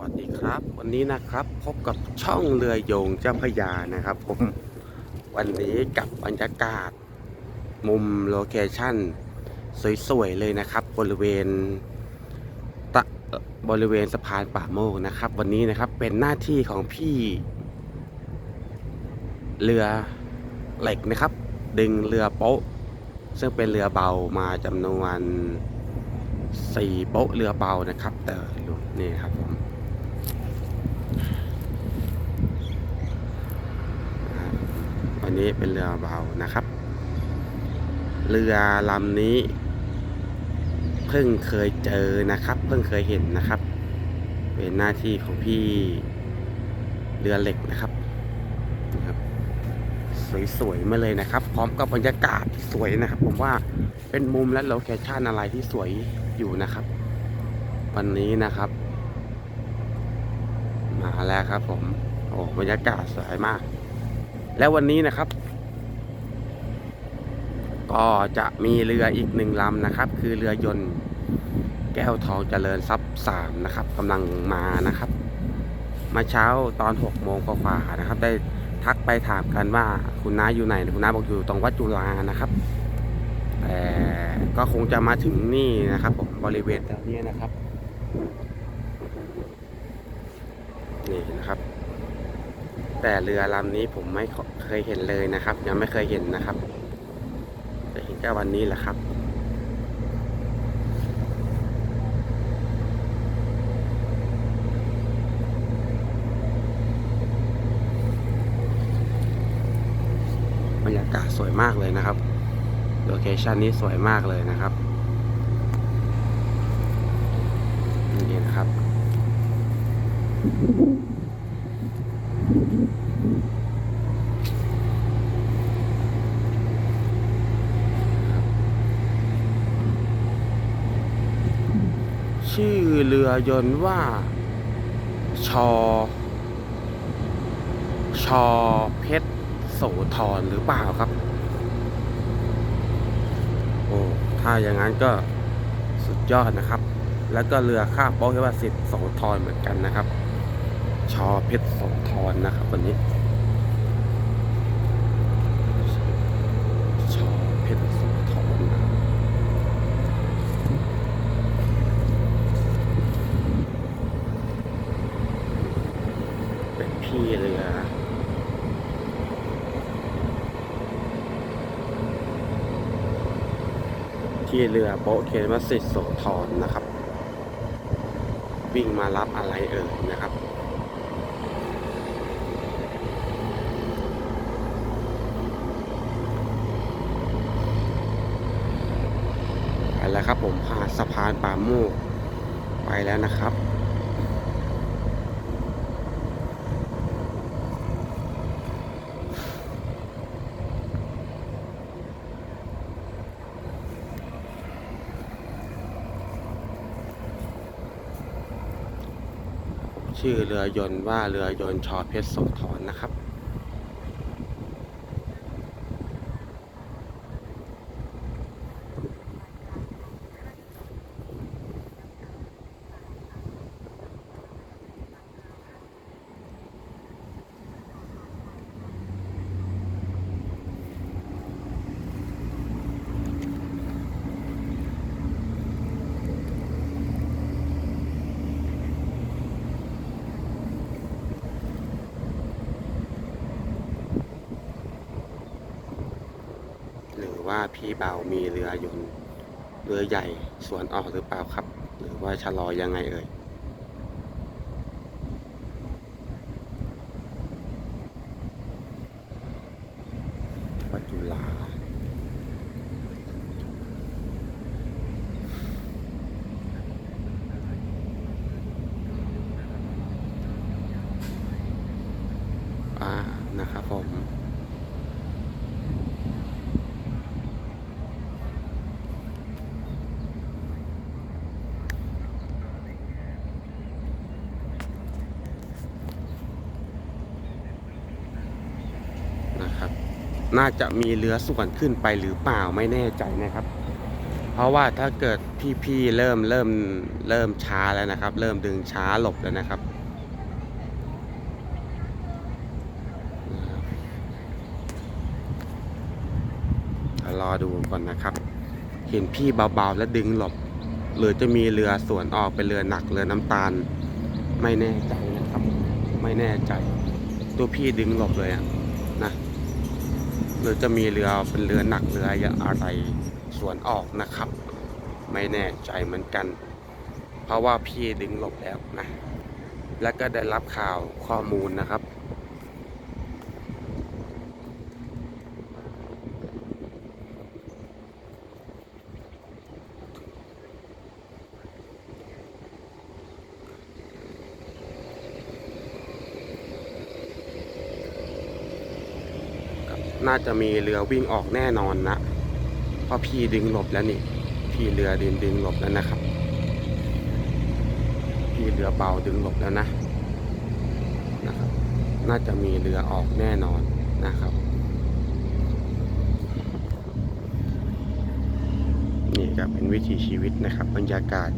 วัสดีครับ วันนี้นะครับพบกับช่องเรือโยงเจ้าพระยานะครับผมวันนี้กับบรรยากาศ มุมโลเคชั่นสวยๆเลยนะครับ บริเวณตะเอ่อบริเวณสะพานป่าโมกนะครับ วันนี้นะครับเป็นหน้าที่ของพี่ เรือเหล็กนะครับ ดึงเรือโป๊ะ ซึ่งเป็นเรือเบามาจำนวนสี่โป๊ะเรือเบานะครับ แต่ดูนี่ครับผมนะครับ วันนี้เป็นเรือเบานะครับ เรือลำนี้ เพิ่งเคยเจอนะครับ เพิ่งเคยเห็นนะครับ เป็นหน้าที่ของพี่เรือเหล็กนะครับนะครับสวยๆมาเลยนะครับ พร้อมกับบรรยากาศที่สวยนะครับ ผมว่าเป็นมุมและโลเคชั่นอะไรที่สวยอยู่นะครับ วันนี้นะครับ มาแล้วครับผม โอ้บรรยากาศสวยมาก แล้ววันนี้นะครับ ก็จะมีเรืออีกหนึ่งลำนะครับ คือเรือยนต์แก้วทองเจริญทรัพย์สามนะครับกำลังมานะครับ มาเช้าตอนหกโมงกว่านะครับ ได้ทักไปถามกันว่าคุณน้าอยู่ไหน คุณน้าบอกอยู่ตรงวัดจุฬานะครับแต่ก็คงจะมาถึงนี่นะครับผมบริเวณแถวนี้นะครับ นี่นะครับ แต่เรือลำนี้ผมไม่เคยเห็นเลยนะครับ ยังไม่เคยเห็นนะครับจะเห็นแค่วันนี้แหละครับบรรยากาศสวยมากเลยนะครับโลเคชันนี้สวยมากเลยนะครับนี่นะครับ ชื่อเรือยนต์ว่า ชอ ชอเพชรโสธรหรือเปล่าครับ โอ้ ถ้าอย่างนั้นก็สุดยอดนะครับ แล้วก็เรือข้ามโป๊ะที่ว่าสิทธิ์โสธรเหมือนกันนะครับ ชอเพชรโสธรนะครับวันนี้ ชอเพชรโสธรนะครับเป็นพี่เรือ ที่เรือโป๊ะเคมัสสิตโสธรนะครับ วิ่งมารับอะไรเอ่ยนะครับไปแล้วครับผมผ่านสะพานป่าโมกไปแล้วนะครับ ชื่อเรือยนต์ว่าเรือยนต์ชอเพชรโสธรนะครับ หรือว่าพี่เบามีเรือยนต์เรือใหญ่สวนออกหรือเปล่าครับ หรือว่าชะลอยังไงเอ่ยวัดจุฬาอ่านะครับผม น่าจะมีเรือส่วนขึ้นไปหรือเปล่าไม่แน่ใจนะครับ เพราะว่าถ้าเกิดพี่ๆเริ่มเริ่มเริ่มช้าแล้วนะครับ เริ่มดึงช้าหลบแล้วนะครับรอดูก่อนนะครับ เห็นพี่เบาๆแล้วดึงหลบ หรือจะมีเรือสวนออกเป็นเรือหนักเรือน้ำตาล ไม่แน่ใจนะครับ ไม่แน่ใจ ตัวพี่ดึงหลบเลยอะนะ หรือจะมีเรือเป็นเรือหนักเรืออะไรสวนออกนะครับ ไม่แน่ใจเหมือนกัน เพราะว่าพี่ดึงหลบแล้วนะ แล้วก็ได้รับข่าวข้อมูลนะครับ น่าจะมีเรือวิ่งออกแน่นอนนะเพราะพี่ดึงหลบแล้วนี่ พี่เรือดินดึงหลบแล้วนะครับ พี่เรือเบาดึงหลบแล้วนะนะครับ น่าจะมีเรือออกแน่นอนนะครับ นี่ก็เป็นวิถีชีวิตนะครับบรรยากาศ